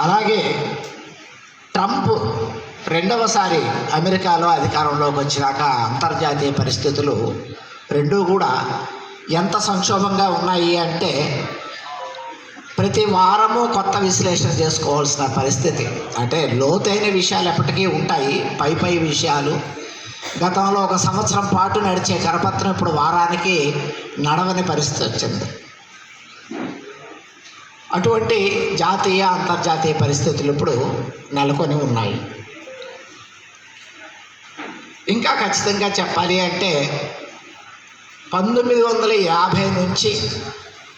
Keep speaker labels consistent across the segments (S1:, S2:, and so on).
S1: అలాగే ట్రంప్ రెండవసారి అమెరికాలో అధికారంలోకి వచ్చినాక అంతర్జాతీయ పరిస్థితులు రెండూ కూడా ఎంత సంక్షోభంగా ఉన్నాయి అంటే ప్రతి వారము కొత్త విశ్లేషణ చేసుకోవాల్సిన పరిస్థితి. అంటే లోతైన విషయాలు ఎప్పటికీ ఉంటాయి. పై పై విషయాలు. గతంలో ఒక సంవత్సరం పాటు నడిచే కరపత్రం ఇప్పుడు వారానికి నడవని పరిస్థితి వచ్చింది. అటువంటి జాతీయ అంతర్జాతీయ పరిస్థితులు ఇప్పుడు నెలకొని ఉన్నాయి. ఇంకా ఖచ్చితంగా చెప్పాలి అంటే పంతొమ్మిది వందల యాభై నుంచి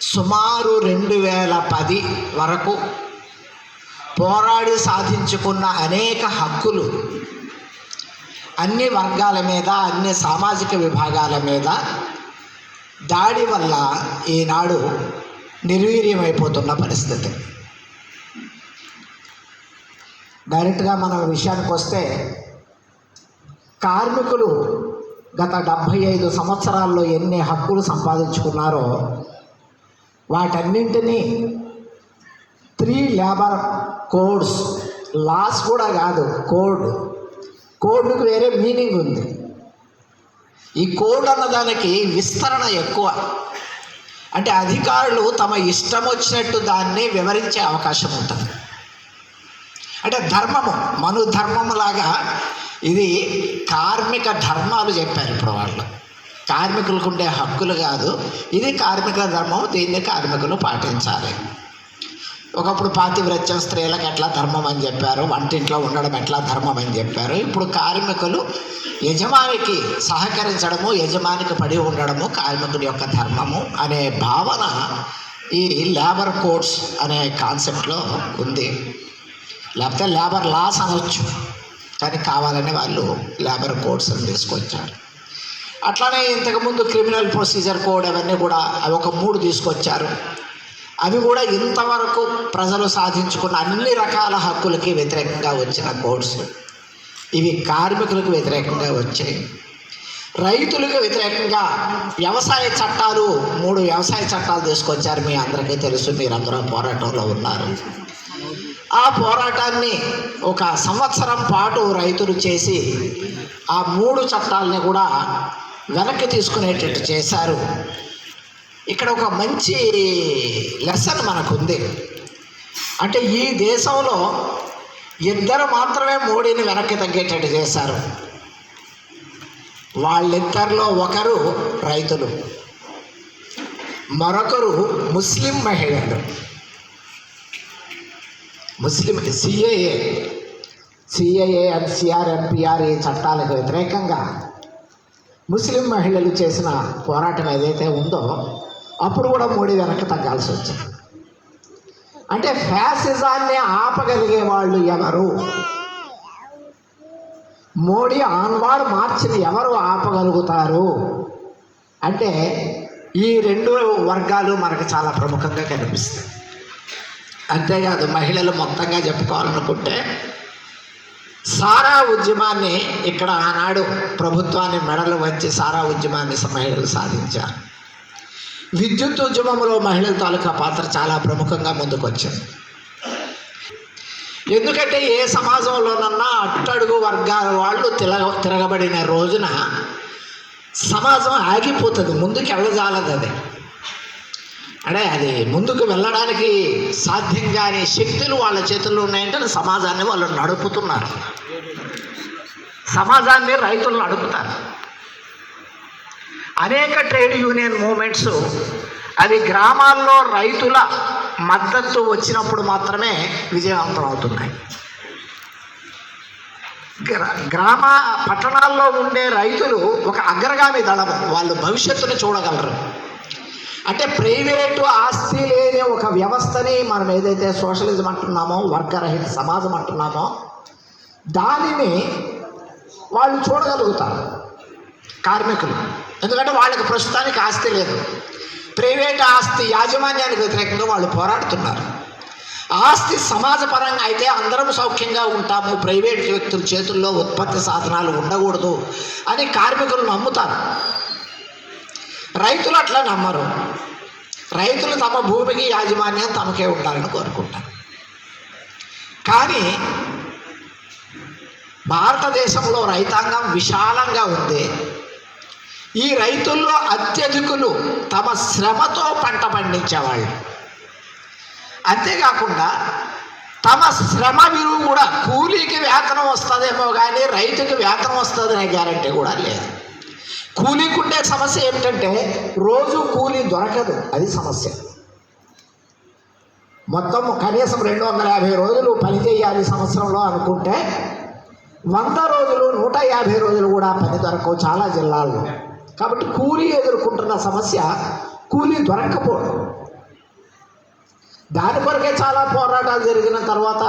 S1: సుమారు రెండు వేల పది వరకు పోరాడి సాధించుకున్న అనేక హక్కులు అన్ని వర్గాల మీద అన్ని సామాజిక విభాగాల మీద దాడి వల్ల ఈనాడు నిర్వీర్యమైపోతున్న పరిస్థితి. డైరెక్ట్గా మన విషయానికి వస్తే కార్మికులు గత డెబ్భై ఐదు సంవత్సరాల్లో ఎన్ని హక్కులు సంపాదించుకున్నారో వాటన్నింటినీ త్రీ లేబర్ కోడ్స్ లాస్ కూడా కాదు కోడ్. కోడ్కు వేరే మీనింగ్ ఉంది. ఈ కోడ్ అన్నదానికి విస్తరణ ఎక్కువ. అంటే అధికారులు తమ ఇష్టం వచ్చినట్టు దాన్ని వివరించే అవకాశం ఉంటుంది. అంటే ధర్మము మను లాగా ఇది కార్మిక ధర్మాలు చెప్పారు ఇప్పుడు వాళ్ళు. కార్మికులకు ఉండే హక్కులు కాదు ఇది కార్మిక ధర్మం దీన్ని కార్మికులు పాటించాలి. ఒకప్పుడు పాతివ్రత్యం స్త్రీలకు ఎట్లా ధర్మం అని చెప్పారు వంటింట్లో ఉండడం ఎట్లా ధర్మం అని చెప్పారు. ఇప్పుడు కార్మికులు యజమానికి సహకరించడము యజమానికి పడి ఉండడము కార్మికుడి యొక్క ధర్మము అనే భావన ఈ లేబర్ కోడ్స్ అనే కాన్సెప్ట్లో ఉంది. లేకపోతే లేబర్ లాస్ అనవచ్చు కానీ కావాలని వాళ్ళు లేబర్ కోడ్స్ అని తీసుకొచ్చారు. అట్లానే ఇంతకుముందు క్రిమినల్ ప్రొసీజర్ కోడ్ అవన్నీ కూడా అవి ఒక మూడు తీసుకొచ్చారు. అవి కూడా ఇంతవరకు ప్రజలు సాధించుకున్న అన్ని రకాల హక్కులకి వ్యతిరేకంగా వచ్చిన కోడ్స్. ఇవి కార్మికులకు వ్యతిరేకంగా వచ్చాయి. రైతులకు వ్యతిరేకంగా వ్యవసాయ చట్టాలు మూడు వ్యవసాయ చట్టాలు తీసుకొచ్చారు మీ అందరికీ తెలుసు మీరందరూ పోరాటంలో ఉన్నారు. ఆ పోరాటాన్ని ఒక సంవత్సరం పాటు రైతులు చేసి ఆ మూడు చట్టాలని కూడా వెనక్కి తీసుకునేటట్టు చేశారు. ఇక్కడ ఒక మంచి లెసన్ మనకుంది. అంటే ఈ దేశంలో ఇద్దరు మాత్రమే మోడీని వెనక్కి తగ్గేటట్టు చేశారు. వాళ్ళిద్దరిలో ఒకరు రైతులు మరొకరు ముస్లిం మహిళలు. ముస్లిం సిఏఏ సిఏఏ అండ్ సిఆర్ఎంపిఆర్ ఈ చట్టాలకు వ్యతిరేకంగా ముస్లిం మహిళలు చేసిన పోరాటం ఏదైతే ఉందో అప్పుడు కూడా మోడీ వెనక్కి తగ్గాల్సి వచ్చింది. అంటే ఫ్యాసిజాన్ని ఆపగలిగే వాళ్ళు ఎవరు? మోడీ ఆన్వాడ్ మార్చిని ఎవరు ఆపగలుగుతారు? అంటే ఈ రెండు వర్గాలు మనకు చాలా ప్రముఖంగా కనిపిస్తాయి. అంతేకాదు మహిళలు మొత్తంగా చెప్పుకోవాలనుకుంటే సారా ఉద్యమాన్ని ఇక్కడ ఆనాడు ప్రభుత్వాన్ని మెడలు వచ్చి సారా ఉద్యమాన్ని మహిళలు సాధించారు. విద్యుత్ ఉద్యమంలో మహిళల తాలూకా పాత్ర చాలా ప్రముఖంగా ముందుకొచ్చింది. ఎందుకంటే ఏ సమాజంలోనన్నా అట్టడుగు వర్గాల వాళ్ళు తిరగ తిరగబడిన రోజున సమాజం ఆగిపోతుంది ముందుకు వెళ్ళజాలదు అది అంటే అది ముందుకు వెళ్ళడానికి సాధ్యం కాని శక్తులు వాళ్ళ చేతుల్లో ఉన్నాయంటే సమాజాన్ని వాళ్ళు నడుపుతున్నారు. సమాజాన్ని రైతులు నడుపుతారు. అనేక ట్రేడ్ యూనియన్ మూమెంట్స్ అది గ్రామాల్లో రైతుల మద్దతు వచ్చినప్పుడు మాత్రమే విజయవంతం అవుతున్నాయి. గ్రా- గ్రామ పట్టణాల్లో ఉండే రైతులు ఒక అగ్రగామి దళము వాళ్ళు భవిష్యత్తును చూడగలరు. అంటే ప్రైవేటు ఆస్తి లేని ఒక వ్యవస్థని మనం ఏదైతే సోషలిజం అంటున్నామో వర్గరహిత సమాజం అంటున్నామో దానిని వాళ్ళు చూడగలుగుతారు. కార్మికులు ఎందుకంటే వాళ్ళకి ప్రస్తుతానికి ఆస్తి లేదు. ప్రైవేట్ ఆస్తి యాజమాన్యానికి వ్యతిరేకంగా వాళ్ళు పోరాడుతున్నారు. ఆస్తి సమాజపరంగా అయితే అందరం సౌఖ్యంగా ఉంటాము ప్రైవేట్ వ్యక్తుల చేతుల్లో ఉత్పత్తి సాధనాలు ఉండకూడదు అని కార్మికులు నమ్ముతారు. రైతులు అట్లా నమ్మరు. రైతులు తమ భూమికి యాజమాన్యం తమకే ఉండాలని కోరుకుంటారు. కానీ భారతదేశంలో రైతాంగం విశాలంగా ఉంది. ఈ రైతుల్లో అత్యధికులు తమ శ్రమతో పంట పండించేవాళ్ళు. అంతేకాకుండా తమ శ్రమ విలువ కూడా కూలీకి వేతనం వస్తుందేమో కానీ రైతుకి వేతనం వస్తుందనే గ్యారంటీ కూడా లేదు. కూలీకి ఉండే సమస్య ఏమిటంటే రోజు కూలీ దొరకదు. అది సమస్య. మొత్తం కనీసం రెండు వందల యాభై రోజులు పని చేయాలి సంవత్సరంలో అనుకుంటే వంద రోజులు నూట యాభై రోజులు కూడా పని దొరకవు చాలా జిల్లాల్లో. కాబట్టి కూలీ ఎదుర్కొంటున్న సమస్య కూలీ దొరక్కపోవడం. దాని కొరకే చాలా పోరాటాలు జరిగిన తర్వాత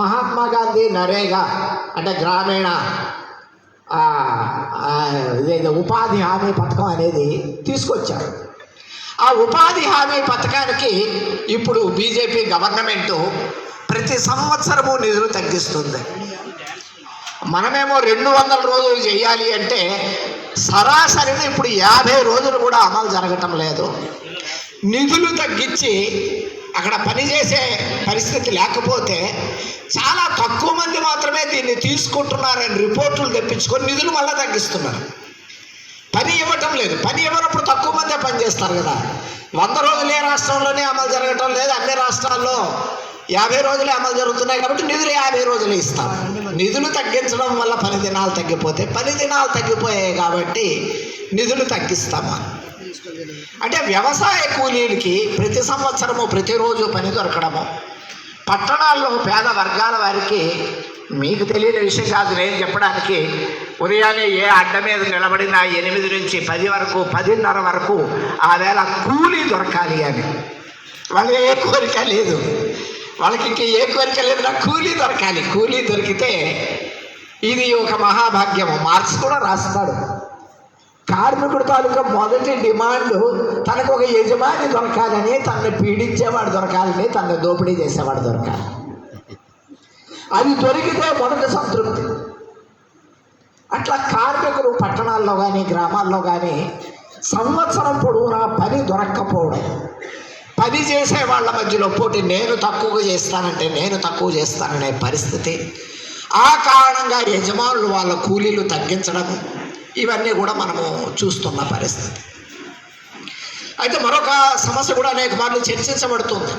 S1: మహాత్మా గాంధీ నరేగా అంటే గ్రామీణ ఇదేదో ఉపాధి హామీ పథకం అనేది తీసుకొచ్చారు. ఆ ఉపాధి హామీ పథకానికి ఇప్పుడు బీజేపీ గవర్నమెంటు ప్రతి సంవత్సరము నిధులు తగ్గిస్తుంది. మనమేమో రెండు వందల రోజులు చేయాలి అంటే సరాసరిగా ఇప్పుడు యాభై రోజులు కూడా అమలు జరగటం లేదు. నిధులు తగ్గించి అక్కడ పనిచేసే పరిస్థితి లేకపోతే చాలా తక్కువ మంది మాత్రమే దీన్ని తీసుకుంటున్నారని రిపోర్టులు తెప్పించుకొని నిధులు మళ్ళీ తగ్గిస్తున్నారు. పని ఇవ్వటం లేదు. పని ఇవ్వనప్పుడు తక్కువ మందే పని చేస్తారు కదా. వంద రోజులు ఏ రాష్ట్రంలోనే అమలు జరగటం లేదు. అన్ని రాష్ట్రాల్లో యాభై రోజులే అమలు జరుగుతున్నాయి కాబట్టి నిధులు యాభై రోజులు ఇస్తాం. నిధులు తగ్గించడం వల్ల పని దినాలు తగ్గిపోతే పని దినాలు తగ్గిపోయాయి కాబట్టి నిధులు తగ్గిస్తామా అంటే వ్యవసాయ కూలీలకి ప్రతి సంవత్సరము ప్రతిరోజు పని దొరకడము. పట్టణాల్లో పేద వర్గాల వారికి మీకు తెలియని విషయం కాదు నేను చెప్పడానికి ఉదయాన్నే ఏ అడ్డ మీద నిలబడినా ఎనిమిది నుంచి పది వరకు పదిన్నర వరకు ఆ వేళ కూలీ దొరకాలి అని. వాళ్ళకి ఏ కోరిక లేదు. వాళ్ళకి ఇంక ఏ కోరిక లేదు. నాకు కూలీ దొరకాలి. కూలీ దొరికితే ఇది ఒక మహాభాగ్యము. మార్క్స్ కూడా రాస్తాడు. కార్మికుడు తాలూకా మొదటి డిమాండ్ తనకు ఒక యజమాని దొరకాలని తనని పీడించేవాడు దొరకాలని తనను దోపిడీ చేసేవాడు దొరకాలి. అది దొరికితే మొదటి సంతృప్తి. అట్లా కార్మికులు పట్టణాల్లో కానీ గ్రామాల్లో కానీ సంవత్సరం పొడవునా పని దొరక్కపోవడం. పని చేసే వాళ్ళ మధ్యలో పోటీ నేను తక్కువగా చేస్తానంటే నేను తక్కువ చేస్తాననే పరిస్థితి. ఆ కారణంగా యజమానులు వాళ్ళ కూలీలు తగ్గించడం ఇవన్నీ కూడా మనము చూస్తున్న పరిస్థితి. అయితే మరొక సమస్య కూడా అనేక మార్లు చర్చించబడుతుంది.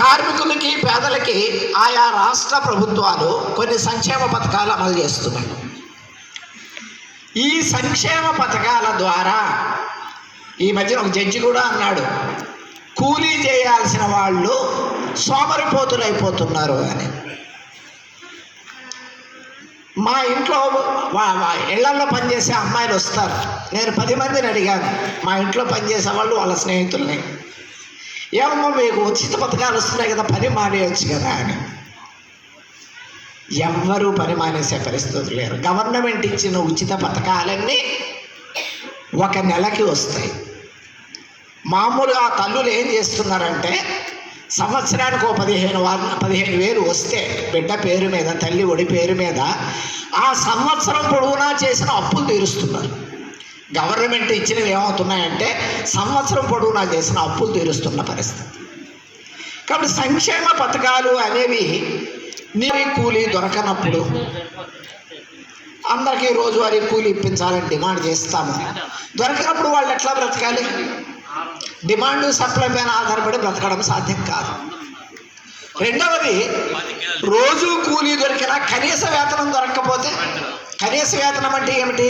S1: కార్మికులకి పేదలకి ఆయా రాష్ట్ర ప్రభుత్వాలు కొన్ని సంక్షేమ పథకాలు అమలు చేస్తున్నాయి. ఈ సంక్షేమ పథకాల ద్వారా ఈ మధ్యన ఒక జడ్జి కూడా అన్నాడు కూలీ చేయాల్సిన వాళ్ళు సోమరిపోతులైపోతున్నారు అని. మా ఇంట్లో వా- ఇళ్ళలో పనిచేసే అమ్మాయిలు వస్తారు. నేను పది మందిని అడిగాను మా ఇంట్లో పనిచేసే వాళ్ళు వాళ్ళ స్నేహితుల్ని. ఏమమ్మా మీకు ఉచిత పథకాలు వస్తున్నాయి కదా పని మానేయచ్చు కదా అని. ఎవ్వరూ పని మానేసే పరిస్థితులు లేరు. గవర్నమెంట్ ఇచ్చిన ఉచిత పథకాలన్నీ ఒక నెలకి వస్తాయి. మామూలుగా తల్లులు ఏం చేస్తున్నారంటే సంవత్సరానికి ఓ పదిహేను వారం పదిహేను వేలు వస్తే బిడ్డ పేరు మీద తల్లి ఒడి పేరు మీద ఆ సంవత్సరం పొడవునా చేసిన అప్పులు తీరుస్తున్నారు. గవర్నమెంట్ ఇచ్చినవి ఏమవుతున్నాయంటే సంవత్సరం పొడవునా చేసిన అప్పులు తీరుస్తున్న పరిస్థితి. కాబట్టి సంక్షేమ పథకాలు అనేవి నీ కూలీ దొరకనప్పుడు అందరికీ రోజువారీ కూలి ఇప్పించాలని డిమాండ్ చేస్తాము. దొరికినప్పుడు వాళ్ళు ఎట్లా బ్రతకాలి? డిమాండ్ సప్లై పైన ఆధారపడి బ్రతకడం సాధ్యం కాదు. రెండవది రోజు కూలీ దొరికినా కనీస వేతనం దొరకకపోతే కనీస వేతనం అంటే ఏమిటి?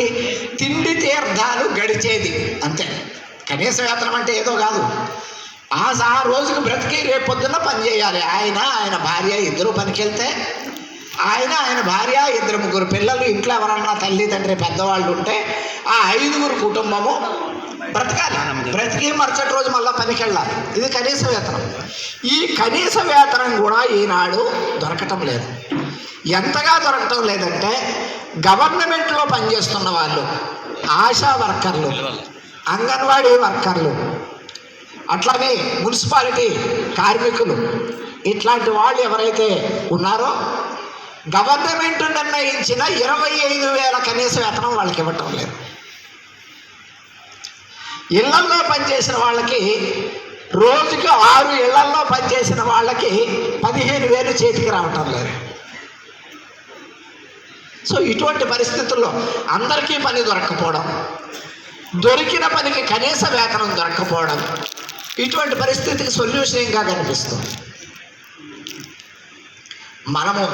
S1: తిండి తీర్థాలు గడిచేది. అంతే. కనీస వేతనం అంటే ఏదో కాదు. ఆ సహా రోజుకు బ్రతికి రేపు పని చేయాలి. ఆయన ఆయన భార్య ఇద్దరు పనికి వెళ్తే ఆయన ఆయన భార్య ఇద్దరు ముగ్గురు పిల్లలు ఇంట్లో ఎవరన్నా తల్లి తండ్రి పెద్దవాళ్ళు ఉంటే ఆ ఐదుగురు కుటుంబము బ్రతకాలి. బ్రతికి మరుసటి రోజు మళ్ళీ పనికి వెళ్ళాలి ఇది కనీస వేతనం. ఈ కనీస వేతనం కూడా ఈనాడు దొరకటం లేదు. ఎంతగా దొరకటం లేదంటే గవర్నమెంట్లో పనిచేస్తున్న వాళ్ళు ఆశా వర్కర్లు అంగన్వాడీ వర్కర్లు అట్లానే మున్సిపాలిటీ కార్మికులు ఇట్లాంటి వాళ్ళు ఎవరైతే ఉన్నారో గవర్నమెంట్ నిర్ణయించిన ఇరవై ఐదు వేల కనీస వేతనం వాళ్ళకి ఇవ్వటం లేదు. ఇళ్ళల్లో పనిచేసిన వాళ్ళకి రోజుకి ఆరు ఇళ్ళల్లో పనిచేసిన వాళ్ళకి పదిహేను వేలు చేతికి రావటం లేదు. సో ఇటువంటి పరిస్థితుల్లో అందరికీ పని దొరక్కపోవడం దొరికిన పనికి కనీస వేతనం దొరక్కపోవడం ఇటువంటి పరిస్థితికి సొల్యూషన్ ఇంకా కనిపిస్తుంది. మనము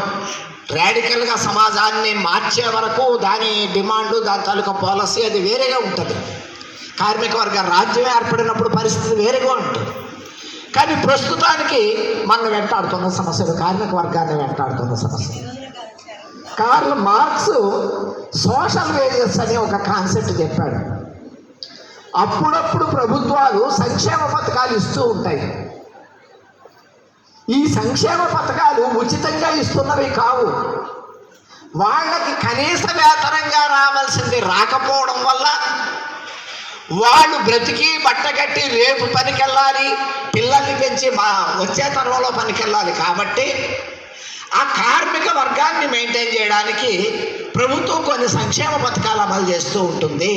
S1: ర్యాడికల్గా సమాజాన్ని మార్చే వరకు దాని డిమాండ్ దాని తాలూకా పాలసీ అది వేరేగా ఉంటుంది. కార్మిక వర్గ రాజ్యం ఏర్పడినప్పుడు పరిస్థితి వేరేగా ఉంటుంది. కానీ ప్రస్తుతానికి మనం వెంటాడుతున్న సమస్యలు కార్మిక వర్గాన్ని వెంటాడుతున్న సమస్య కార్ల్ మార్క్స్ సోషల్ వేజెస్ అనే ఒక కాన్సెప్ట్ చెప్పాడు. అప్పుడప్పుడు ప్రభుత్వాలు సంక్షేమ పథకాలు ఇస్తూ ఉంటాయి. ఈ సంక్షేమ పథకాలు ఉచితంగా ఇస్తున్నవి కావు. వాళ్ళకి కనీస వేతనంగా రావాల్సింది రాకపోవడం వల్ల వాళ్ళు బ్రతికి బట్టగట్టి రేపు పనికెళ్ళాలి పిల్లల్ని పెంచి మా వచ్చే తరంలో పనికెళ్ళాలి కాబట్టి ఆ కార్మిక వర్గాన్ని మెయింటైన్ చేయడానికి ప్రభుత్వం కొన్ని సంక్షేమ పథకాలు అమలు చేస్తూ ఉంటుంది.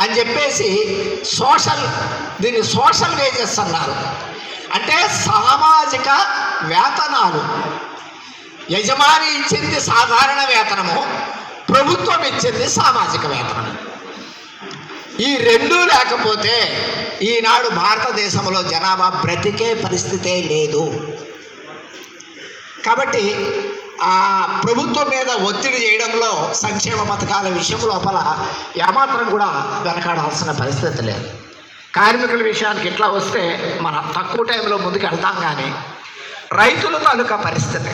S1: అని చెప్పేసి సోషల్ దీన్ని సోషల్ వేజెస్ అన్నారు. అంటే సామాజిక వేతనాలు. యజమాని ఇచ్చింది సాధారణ వేతనము ప్రభుత్వం ఇచ్చింది సామాజిక వేతనము. ఈ రెండూ లేకపోతే ఈనాడు భారతదేశంలో జనాభా బ్రతికే పరిస్థితే లేదు. కాబట్టి ఆ ప్రభుత్వం మీద ఒత్తిడి చేయడంలో సంక్షేమ పథకాల విషయం లోపల ఏమాత్రం కూడా వెనకాడాల్సిన పరిస్థితి లేదు. కార్మికుల విషయానికి ఇట్లా వస్తే మనం తక్కువ టైంలో ముందుకు వెళ్తాం కానీ రైతుల తాలూకా పరిస్థితి.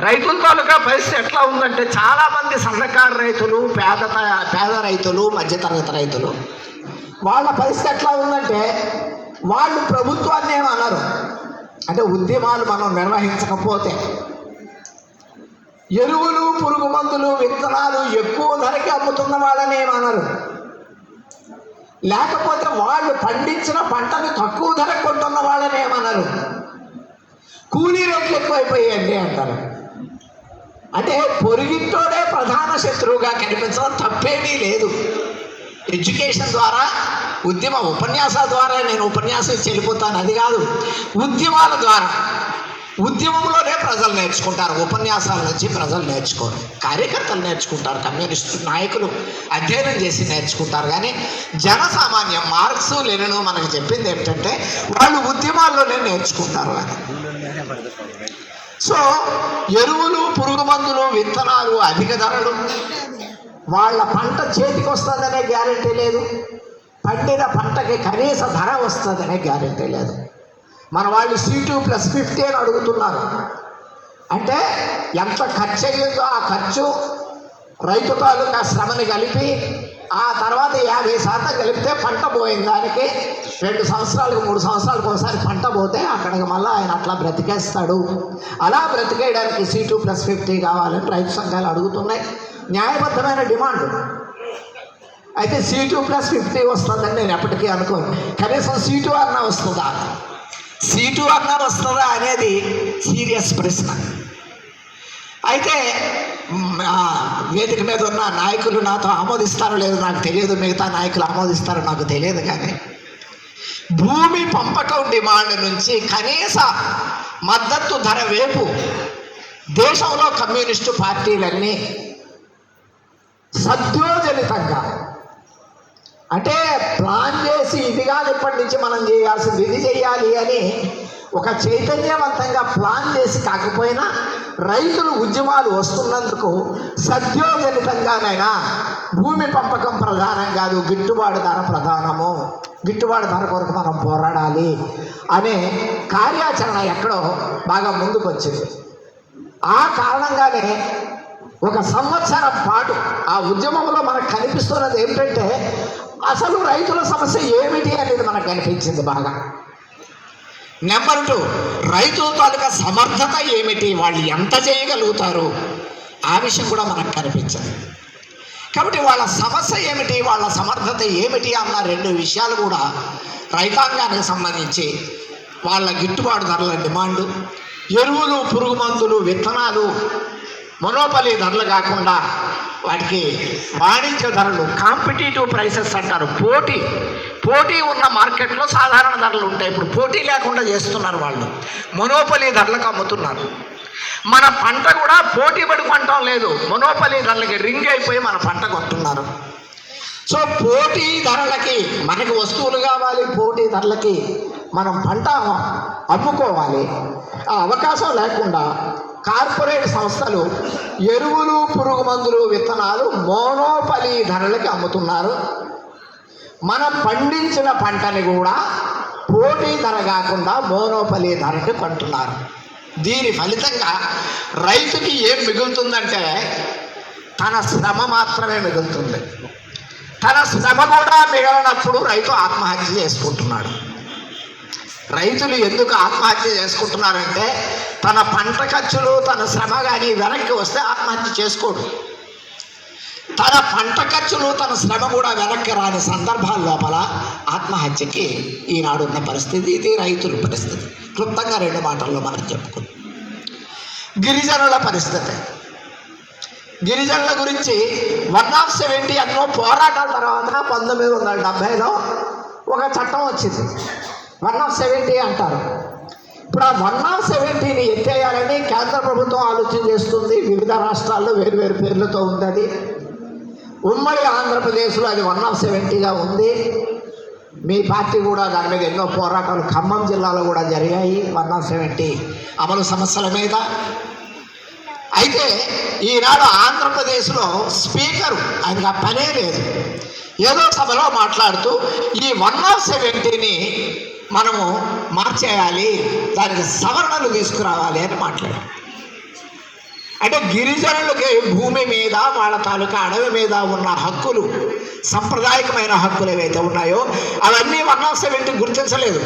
S1: రైతుల తాలూకా పరిస్థితి ఎట్లా ఉందంటే చాలామంది సన్నకారు రైతులు పేద త- పేద రైతులు మధ్యతరగతి రైతులు. వాళ్ళ పరిస్థితి ఎట్లా ఉందంటే వాళ్ళు ప్రభుత్వాన్ని ఏమన్నారు అంటే ఉద్యమాలు మనం నిర్వహించకపోతే. ఎరువులు పురుగు మందులు విత్తనాలు ఎక్కువ ధరకి అమ్ముతున్న వాళ్ళని ఏమన్నారు లేకపోతే వాళ్ళు పండించిన పంటను తక్కువ ధర కొంటున్న వాళ్ళని ఏమన్నారు? కూలీ రేట్లు ఎక్కువైపోయాయండి అంటారు. అంటే పొరుగింటోడే ప్రధాన శత్రువుగా కనిపించడం తప్పేమీ లేదు. ఎడ్యుకేషన్ ద్వారా ఉద్యమ ఉపన్యాసాల ద్వారా నేను ఉపన్యాసం చెల్లిపోతాను. అది కాదు ఉద్యమాల ద్వారా. ఉద్యమంలోనే ప్రజలు నేర్చుకుంటారు. ఉపన్యాసాల నుంచి ప్రజలు నేర్చుకోరు. కార్యకర్తలు నేర్చుకుంటారు కమ్యూనిస్టు నాయకులు అధ్యయనం చేసి నేర్చుకుంటారు. కానీ జనసామాన్యం మార్క్స్ లెనిను మనకు చెప్పింది ఏమిటంటే వాళ్ళు ఉద్యమాల్లోనే నేర్చుకుంటారు అని. సో ఎరువులు పురుగు మందులు విత్తనాలు అధిక ధరలు వాళ్ళ పంట చేతికి వస్తుందనే గ్యారంటీ లేదు. పండిన పంటకి కనీస ధర వస్తుందనే గ్యారంటీ లేదు. మన వాళ్ళు సీటు ప్లస్ ఫిఫ్టీ అని అడుగుతున్నారు. అంటే ఎంత ఖర్చు అయ్యిందో ఆ ఖర్చు రైతు తాలూకా శ్రమని కలిపి ఆ తర్వాత యాభై శాతం కలిపితే పంట పోయిన దానికి రెండు సంవత్సరాలకు మూడు సంవత్సరాలకు ఒకసారి పంట పోతే అక్కడికి మళ్ళీ ఆయన అట్లా బ్రతికేస్తాడు. అలా బ్రతికేయడానికి సీటు ప్లస్ ఫిఫ్టీ కావాలని రైతు సంఘాలు అడుగుతున్నాయి. న్యాయబద్ధమైన డిమాండ్. అయితే సీటు ప్లస్ ఫిఫ్టీ వస్తుందని నేను ఎప్పటికీ అనుకోను. కనీసం సీటు అన్నా వస్తుందా? సీటు అన్నారు వస్తుందా అనేది సీరియస్ ప్రశ్న. అయితే వేదిక మీద ఉన్న నాయకులు నాతో ఆమోదిస్తారో లేదో నాకు తెలియదు మిగతా నాయకులు ఆమోదిస్తారో నాకు తెలియదు కానీ భూమి పంపకం డిమాండ్ నుంచి కనీస మద్దతు ధర వేపు దేశంలో కమ్యూనిస్టు పార్టీలన్నీ సద్యోజనితంగా అంటే ప్లాన్ ఇప్పటి నుంచి మనం చేయాల్సింది ఇది చేయాలి అని ఒక చైతన్యవంతంగా ప్లాన్ చేసి కాకపోయినా రైతులు ఉద్యమాలు వస్తున్నందుకు సద్యోజనితంగానైనా భూమి పంపకం ప్రధానం కాదు గిట్టుబాటు ధర ప్రధానము. గిట్టుబాటు ధర కొరకు మనం పోరాడాలి అనే కార్యాచరణ ఎక్కడో బాగా ముందుకు వచ్చింది ఆ కారణంగానే ఒక సంవత్సరం పాటు ఆ ఉద్యమంలో మనకు కనిపిస్తున్నది ఏమిటంటే అసలు రైతుల సమస్య ఏమిటి అనేది మనకు కనిపించింది బాగా. నెంబర్ టూ రైతుల తాలూకా సమర్థత ఏమిటి? వాళ్ళు ఎంత చేయగలుగుతారు? ఆ విషయం కూడా మనకు కనిపించదు. కాబట్టి వాళ్ళ సమస్య ఏమిటి? వాళ్ళ సమర్థత ఏమిటి? అన్న రెండు విషయాలు కూడా రైతాంగానికి సంబంధించి వాళ్ళ గిట్టుబాటు ధరల డిమాండు ఎరువులు పురుగు మందులు విత్తనాలు మొనోపలి ధరలు కాకుండా వాటికి వాణిజ్య ధరలు కాంపిటేటివ్ ప్రైసెస్ అంటారు. పోటీ పోటీ ఉన్న మార్కెట్లో సాధారణ ధరలు ఉంటాయి. ఇప్పుడు పోటీ లేకుండా చేస్తున్నారు వాళ్ళు. మొనోపలి ధరలకు అమ్ముతున్నారు. మన పంట కూడా పోటీ పడి పంట లేదు. మొనోపలి ధరలకి రింగ్ అయిపోయి మన పంట కొట్టున్నారు. సో పోటీ ధరలకి మనకి వస్తువులు కావాలి పోటీ ధరలకి మనం పంట అమ్ముకోవాలి. ఆ అవకాశం లేకుండా కార్పొరేట్ సంస్థలు ఎరువులు పురుగు మందులు విత్తనాలు మోనోపలి ధరలకి అమ్ముతున్నారు. మనం పండించిన పంటని కూడా పోటీ ధర కాకుండా మోనోపలి ధరకి కొంటున్నారు. దీని ఫలితంగా రైతుకి ఏం మిగులుతుందంటే తన శ్రమ మాత్రమే మిగులుతుంది. తన శ్రమ కూడా మిగలనప్పుడు రైతు ఆత్మహత్య చేసుకుంటున్నాడు. రైతులు ఎందుకు ఆత్మహత్య చేసుకుంటున్నారంటే తన పంట ఖర్చులు తన శ్రమ కానీ వెనక్కి వస్తే ఆత్మహత్య చేసుకోడు. తన పంట ఖర్చులు తన శ్రమ కూడా వెనక్కి రాని సందర్భాల లోపల ఆత్మహత్యకి ఈనాడు ఉన్న పరిస్థితి ఇది రైతుల పరిస్థితి. క్లుప్తంగా రెండు మాటల్లో మనం చెప్పుకుందాం. గిరిజనుల పరిస్థితి. గిరిజనుల గురించి వన్ ఆఫ్ సెవెంటీ ఎన్నో పోరాటాల తర్వాత పంతొమ్మిది వందల డెబ్భైలో ఒక చట్టం వచ్చింది. వన్ ఆఫ్ సెవెంటీ అంటారు. ఇప్పుడు ఆ వన్ ఆఫ్ సెవెంటీని ఎత్తేయాలని కేంద్ర ప్రభుత్వం ఆలోచన చేస్తుంది. వివిధ రాష్ట్రాల్లో వేరువేరు పేర్లతో ఉంది అది ఉమ్మడి ఆంధ్రప్రదేశ్లో అది వన్ ఆఫ్ సెవెంటీగా ఉంది. మీ పార్టీ కూడా దాని మీద ఎన్నో పోరాటాలు ఖమ్మం జిల్లాలో కూడా జరిగాయి వన్ ఆఫ్ సెవెంటీ అమలు సమస్యల మీద. అయితే ఈనాడు ఆంధ్రప్రదేశ్లో స్పీకరు ఆయనకు ఆ పనే లేదు. ఏదో సభలో మాట్లాడుతూ ఈ వన్ ఆఫ్ సెవెంటీని మనము మార్చేయాలి దానికి సవరణలు తీసుకురావాలి అని మాట్లాడారు. అంటే గిరిజనులకి భూమి మీద వాళ్ళ తాలూకా అడవి మీద ఉన్న హక్కులు సంప్రదాయకమైన హక్కులు ఏవైతే ఉన్నాయో అవన్నీ వన్ ఆఫ్ సెవెంటీ గుర్తించలేదు.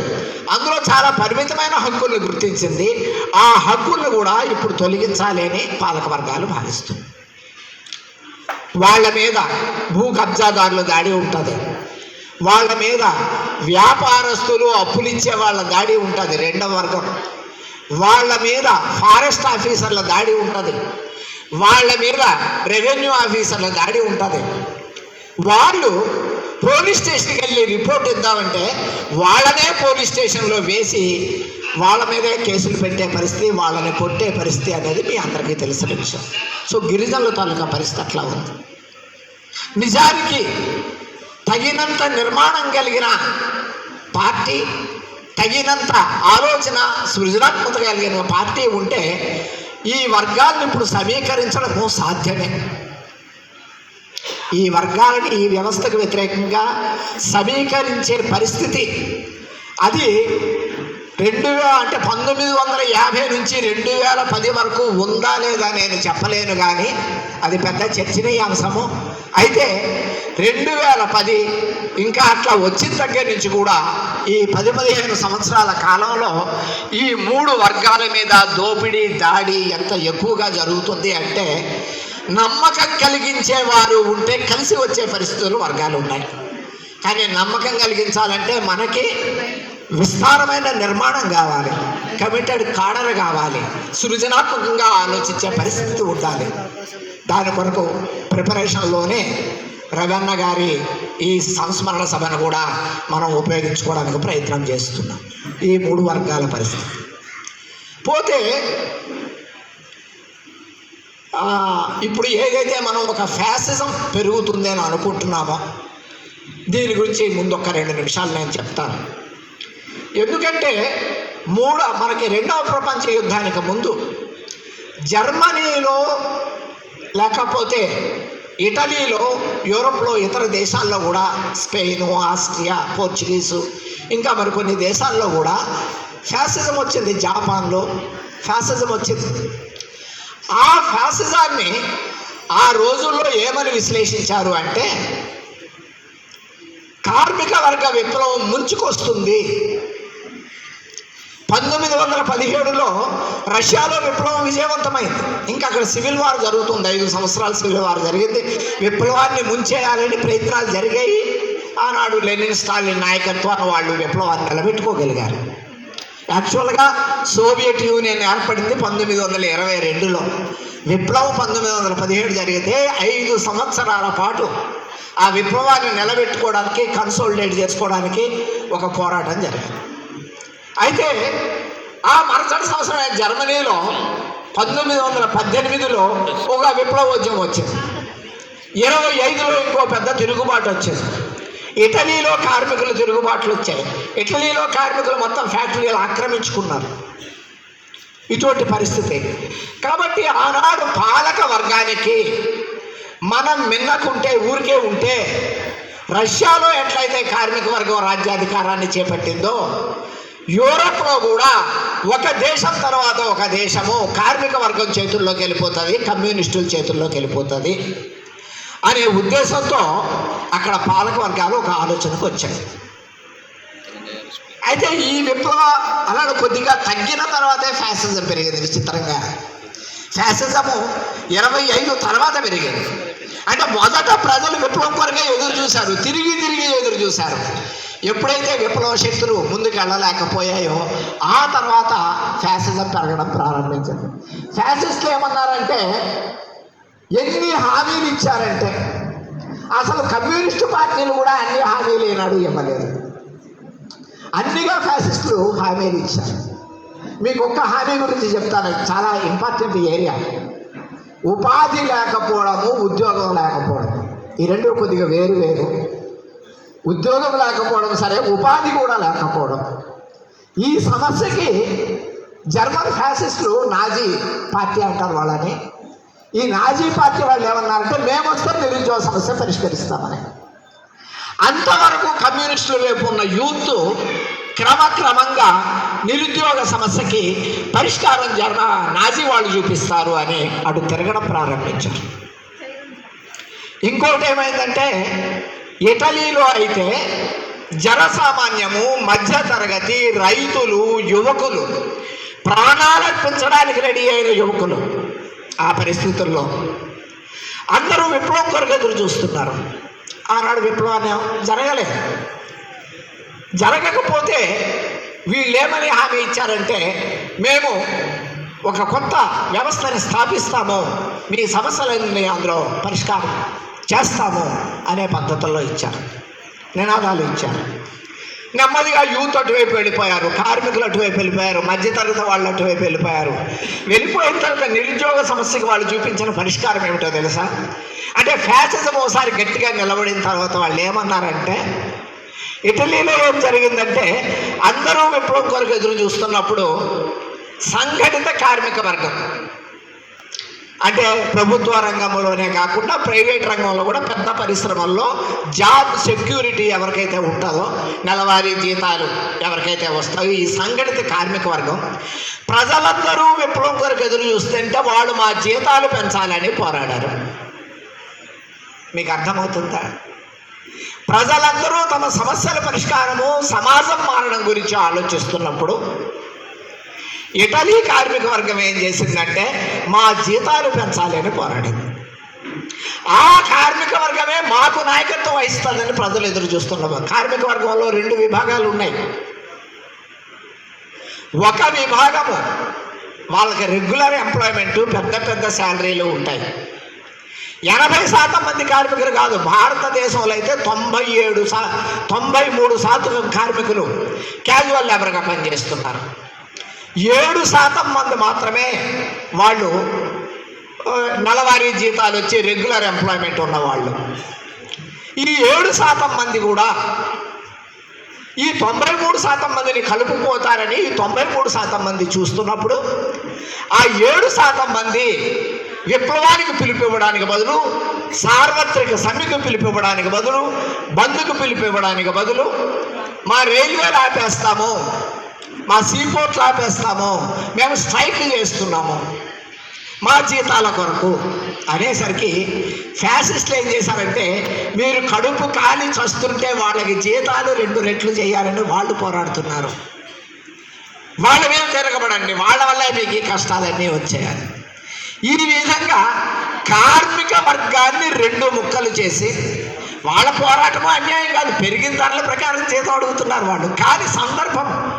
S1: అందులో చాలా పరిమితమైన హక్కుల్ని గుర్తించింది. ఆ హక్కుల్ని కూడా ఇప్పుడు తొలగించాలి అని పాలక వర్గాలు భావిస్తుంది వాళ్ళ మీద భూ కబ్జాదారుల దాడి ఉంటుంది. వాళ్ళ మీద వ్యాపారస్తులు అప్పులిచ్చే వాళ్ళ దాడి ఉంటుంది రెండవ వర్గం. వాళ్ళ మీద ఫారెస్ట్ ఆఫీసర్ల దాడి ఉంటుంది వాళ్ళ మీద రెవెన్యూ ఆఫీసర్ల దాడి ఉంటుంది. వాళ్ళు పోలీస్ స్టేషన్కి వెళ్ళి రిపోర్ట్ ఇద్దామంటే వాళ్ళనే పోలీస్ స్టేషన్లో వేసి వాళ్ళ మీదే కేసులు పెట్టే పరిస్థితి వాళ్ళని కొట్టే పరిస్థితి అనేది మీ అందరికీ తెలిసిన విషయం. సో గిరిజనుల తాలూకా పరిస్థితి అట్లా ఉంది. నిజానికి తగినంత నిర్మాణం కలిగిన పార్టీ తగినంత ఆలోచన సృజనాత్మత కలిగిన పార్టీ ఉంటే ఈ వర్గాలను ఇప్పుడు సమీకరించడము సాధ్యమే. ఈ వర్గాలని ఈ వ్యవస్థకు వ్యతిరేకంగా సమీకరించే పరిస్థితి. అది రెండు వేల అంటే పంతొమ్మిది వందల యాభై నుంచి రెండు వేల పది వరకు ఉందా లేదా నేను చెప్పలేను కానీ అది పెద్ద చర్చనీయాంశము. అయితే రెండు వేల పది ఇంకా అట్లా వచ్చిన దగ్గర నుంచి కూడా ఈ పది పదిహేను సంవత్సరాల కాలంలో ఈ మూడు వర్గాల మీద దోపిడీ దాడి ఎంత ఎక్కువగా జరుగుతుంది అంటే నమ్మకం కలిగించే వారు ఉంటే కలిసి వచ్చే పరిస్థితులు వర్గాలు ఉన్నాయి. కానీ నమ్మకం కలిగించాలంటే మనకి విస్తారమైన నిర్మాణం కావాలి కమిటెడ్ కాడర్ కావాలి సృజనాత్మకంగా ఆలోచించే పరిస్థితి ఉండాలి. దాని కొరకు ప్రిపరేషన్లోనే రవణ గారి ఈ సంస్మరణ సభను కూడా మనం ఉపయోగించుకోవడానికి ప్రయత్నం చేస్తున్నాం. ఈ మూడు వర్గాల పరిస్థితి. పోతే ఇప్పుడు ఏదైతే మనం ఒక ఫ్యాసిజం పెరుగుతుంది అని అనుకుంటున్నామో దీని గురించి ముందు ఒక రెండు నిమిషాలు నేను చెప్తాను. ఎందుకంటే మూడు మనకి రెండవ ప్రపంచ యుద్ధానికి ముందు జర్మనీలో లేకపోతే ఇటలీలో యూరోప్లో ఇతర దేశాల్లో కూడా స్పెయిన్ ఆస్ట్రియా పోర్చుగీసు ఇంకా మరికొన్ని దేశాల్లో కూడా ఫ్యాసిజం వచ్చింది జపాన్లో. ఫ్యాసిజం వచ్చింది. ఆ ఫ్యాసిజాన్ని ఆ రోజుల్లో ఏమని విశ్లేషించారు అంటే కార్మిక వర్గ విప్లవం ముంచుకొస్తుంది. పంతొమ్మిది వందల పదిహేడులో రష్యాలో విప్లవం విజయవంతమైంది. ఇంకా అక్కడ సివిల్ వార్ జరుగుతుంది. ఐదు సంవత్సరాలు సివిల్ వార్ జరిగింది. విప్లవాన్ని ముంచేయాలని ప్రయత్నాలు జరిగాయి. ఆనాడు లెనిన్ స్టాలిన్ నాయకత్వాన్ని వాళ్ళు విప్లవాన్ని నిలబెట్టుకోగలిగారు. యాక్చువల్గా సోవియట్ యూనియన్ ఏర్పడింది పంతొమ్మిది వందల ఇరవై రెండులో. విప్లవం పంతొమ్మిది వందల పదిహేడు జరిగితే ఐదు సంవత్సరాల పాటు ఆ విప్లవాన్ని నిలబెట్టుకోవడానికి కన్సోలిడేట్ చేసుకోవడానికి ఒక పోరాటం జరిగింది. అయితే ఆ మరుసటి సంవత్సరం జర్మనీలో పంతొమ్మిది వందల పద్దెనిమిదిలో ఒక విప్లవోద్యమం వచ్చింది. ఇరవై ఐదులో ఇంకో పెద్ద తిరుగుబాటు వచ్చింది. ఇటలీలో కార్మికులు తిరుగుబాట్లు వచ్చాయి. ఇటలీలో కార్మికులు మొత్తం ఫ్యాక్టరీలు ఆక్రమించుకున్నారు. ఇటువంటి పరిస్థితి. కాబట్టి ఆనాడు పాలక వర్గానికి మనం మిన్నకుంటే ఊరికే ఉంటే రష్యాలో ఎట్లయితే కార్మిక వర్గం రాజ్యాధికారాన్ని చేపట్టిందో యూరప్లో కూడా ఒక దేశం తర్వాత ఒక దేశము కార్మిక వర్గం చేతుల్లోకి వెళ్ళిపోతుంది కమ్యూనిస్టుల చేతుల్లోకి వెళ్ళిపోతుంది అనే ఉద్దేశంతో అక్కడ పాలక వర్గాలు ఒక ఆలోచనకు వచ్చాయి. అయితే ఈ విప్లవ అలా కొద్దిగా తగ్గిన తర్వాతే ఫ్యాసిజం పెరిగింది విచిత్రంగా. ఫ్యాసిజము ఇరవై ఐదు తర్వాత పెరిగింది. అంటే మొదట ప్రజలు విప్లవం కొరకే ఎదురు చూశారు తిరిగి తిరిగి ఎదురు చూశారు. ఎప్పుడైతే విప్లవ శక్తులు ముందుకు వెళ్ళలేకపోయాయో ఆ తర్వాత ఫ్యాసిజం పెరగడం ప్రారంభించింది. ఫ్యాసిస్ట్లు ఏమన్నారంటే ఎన్ని హామీలు ఇచ్చారంటే అసలు కమ్యూనిస్టు పార్టీలు కూడా అన్ని హామీలు ఏనాడు ఇవ్వలేదు. అన్నిగా ఫ్యాసిస్టులు హామీలు ఇచ్చారు. మీకు ఒక్క హామీ గురించి చెప్తాను చాలా ఇంపార్టెంట్ ఏరియా ఉపాధి లేకపోవడము ఉద్యోగం లేకపోవడం ఈ రెండు కొద్దిగా వేరు వేరు. ఉద్యోగం లేకపోవడం సరే ఉపాధి కూడా లేకపోవడం. ఈ సమస్యకి జర్మన్ ఫ్యాసిస్టులు నాజీ పార్టీ అంటారు వాళ్ళని. ఈ నాజీ పార్టీ వాళ్ళు ఏమన్నారంటే మేము వస్తే నిరుద్యోగ సమస్య పరిష్కరిస్తామని. అంతవరకు కమ్యూనిస్టుల వైపు ఉన్న యూత్ క్రమక్రమంగా నిరుద్యోగ సమస్యకి పరిష్కారం జరగ నాజీ వాళ్ళు చూపిస్తారు అని అటు తిరగడం ప్రారంభించారు. ఇంకోటి ఏమైందంటే ఇటలీలో అయితే జనసామాన్యము మధ్యతరగతి రైతులు యువకులు ప్రాణాలర్పించడానికి రెడీ అయిన యువకులు ఆ పరిస్థితుల్లో. అందరూ విప్లవం కొరకు ఎదురు చూస్తున్నారు. ఆనాడు విప్లవాన్ని జరగలేదు జరగకపోతే వీళ్ళేమని హామీ ఇచ్చారంటే మేము ఒక కొత్త వ్యవస్థని స్థాపిస్తాము. మీ సమస్యలన్నీ అందులో పరిష్కారం. చేస్తాము అనే పద్ధతుల్లో ఇచ్చారు. నినాదాలు ఇచ్చారు. నెమ్మదిగా యూత్ అటువైపు వెళ్ళిపోయారు కార్మికులు అటువైపు వెళ్ళిపోయారు మధ్యతరగతి వాళ్ళు అటువైపు వెళ్ళిపోయారు. వెళ్ళిపోయిన తర్వాత నిరుద్యోగ సమస్యకి వాళ్ళు చూపించిన పరిష్కారం ఏమిటో తెలుసా? అంటే ఫ్యాసిజం ఒకసారి గట్టిగా నిలబడిన తర్వాత వాళ్ళు ఏమన్నారంటే ఇటలీలో ఏం జరిగిందంటే అందరూ విప్లవం కొరకు ఎదురు చూస్తున్నప్పుడు సంఘటిత కార్మిక వర్గం అంటే ప్రభుత్వ రంగంలోనే కాకుండా ప్రైవేట్ రంగంలో కూడా పెద్ద పరిశ్రమల్లో జాబ్ సెక్యూరిటీ ఎవరికైతే ఉంటుందో నెలవారీ జీతాలు ఎవరికైతే వస్తాయో ఈ సంఘటిత కార్మిక వర్గం ప్రజలందరూ విప్లవం కొరకు ఎదురు చూస్తుంటే వాళ్ళు మా జీతాలు పెంచాలని పోరాడారు. మీకు అర్థమవుతుందా? ప్రజలందరూ తమ సమస్యల పరిష్కారము సమాజం మారడం గురించి ఆలోచిస్తున్నప్పుడు ఇటలీ కార్మిక వర్గం ఏం చేసిందంటే మా జీతాలు పెంచాలి అని పోరాడింది. ఆ కార్మిక వర్గమే మాకు నాయకత్వం వహిస్తుందని ప్రజలు ఎదురు చూస్తున్నారు. కార్మిక వర్గంలో రెండు విభాగాలు ఉన్నాయి. ఒక విభాగము వాళ్ళకి రెగ్యులర్ ఎంప్లాయ్మెంట్ పెద్ద పెద్ద శాలరీలు ఉంటాయి. ఎనభై శాతం మంది కార్మికులు కాదు భారతదేశంలో అయితే తొంభై ఏడు శా తొంభై మూడు శాతం కార్మికులు క్యాజువల్ లేబర్గా పనిచేస్తున్నారు. ఏడు శాతం మంది మాత్రమే వాళ్ళు నెలవారీ జీతాలు వచ్చి రెగ్యులర్ ఎంప్లాయ్మెంట్ ఉన్నవాళ్ళు. ఈ ఏడు శాతం మంది కూడా ఈ తొంభై మూడు శాతం మందిని కలుపుకోతారని ఈ తొంభై మూడు శాతం మంది చూస్తున్నప్పుడు ఆ ఏడు శాతం మంది విప్లవానికి పిలిపివ్వడానికి బదులు సార్వత్రిక సమ్మెకు పిలిపివ్వడానికి బదులు బంద్కు పిలిపివ్వడానికి బదులు మా రైల్వేలు ఆపేస్తాము మా సీపోర్ట్లు ఆపేస్తాము మేము స్ట్రైక్లు చేస్తున్నాము. మా జీతాల కొరకు అనేసరికి ఫ్యాసిస్ట్లు ఏం చేశారంటే మీరు కడుపు కాలి చస్తుంటే వాళ్ళకి జీతాలు రెండు రెట్లు చేయాలని వాళ్ళు పోరాడుతున్నారు. వాళ్ళ మీద తిరగబడండి. వాళ్ళ వల్ల మీకు ఈ కష్టాలన్నీ వచ్చాయని ఈ విధంగా కార్మిక వర్గాన్ని రెండు ముక్కలు చేసి వాళ్ళ పోరాటము అన్యాయం కాదు. పెరిగిన ధరల ప్రకారం జీతం అడుగుతున్నారు వాళ్ళు. కానీ సందర్భం